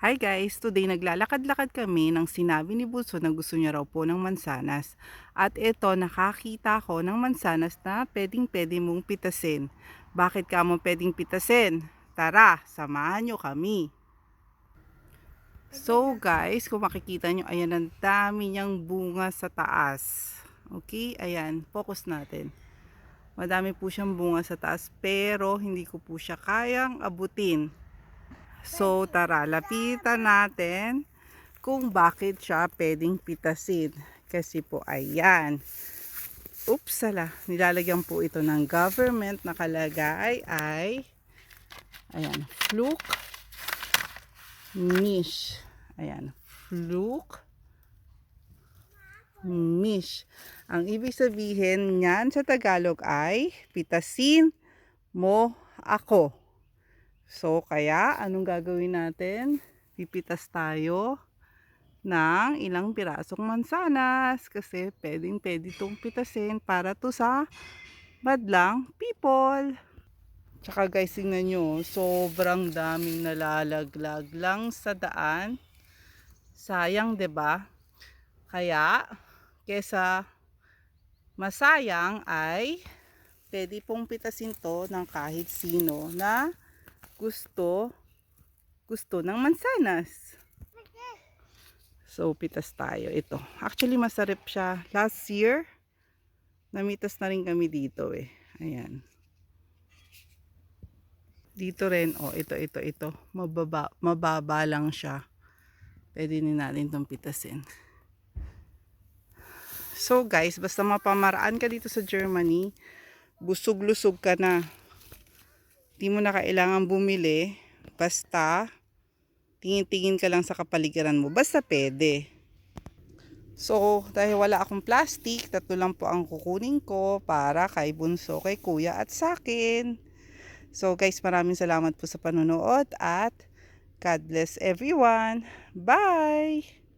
Hi guys! Today naglalakad-lakad kami nang sinabi ni Bunso na gusto niya raw po ng mansanas. At ito nakakita ko ng mansanas na pwedeng pwede mong pitasin. Bakit ka mo pwedeng pitasin? Tara, samahan nyo kami. So guys, kung makikita nyo, ayan ang dami niyang bunga sa taas. Okay, ayan, focus natin. Madami po siyang bunga sa taas pero hindi ko po siya kayang abutin. So tara, lapitan natin kung bakit siya pwedeng pitasin. Kasi po ayan. Oops, sala. Nilalagyan po ito ng government nakalagay ay ayan, fluke niche. Ayan, fluke niche. Ang ibig sabihin niyan sa Tagalog ay pitasin mo ako. So, kaya, anong gagawin natin? Pipitas tayo ng ilang pirasong mansanas kasi pwedeng pwede itong pitasin para to sa badlang people. Tsaka guys, tingnan nyo, sobrang daming nalalaglag lang sa daan. Sayang, ba? Kaya, kesa masayang ay pwede pong pitasin to ng kahit sino na gusto gusto ng mansanas. So, pitas tayo. Ito. Actually, masarap siya. Last year, namitas na rin kami dito eh. Ayan. Dito rin, oh, ito, ito, ito. Mababa, mababa lang siya. Pwede din natin itong pitasin. So guys, basta mapamaraan ka dito sa Germany, busog-lusog ka na. Di mo na kailangan bumili. Basta, tingin-tingin ka lang sa kapaligiran mo. Basta pwede. So, dahil wala akong plastic, tatlo lang po ang kukunin ko para kay Bunso, kay Kuya at sa akin. So guys, maraming salamat po sa panonood at God bless everyone. Bye!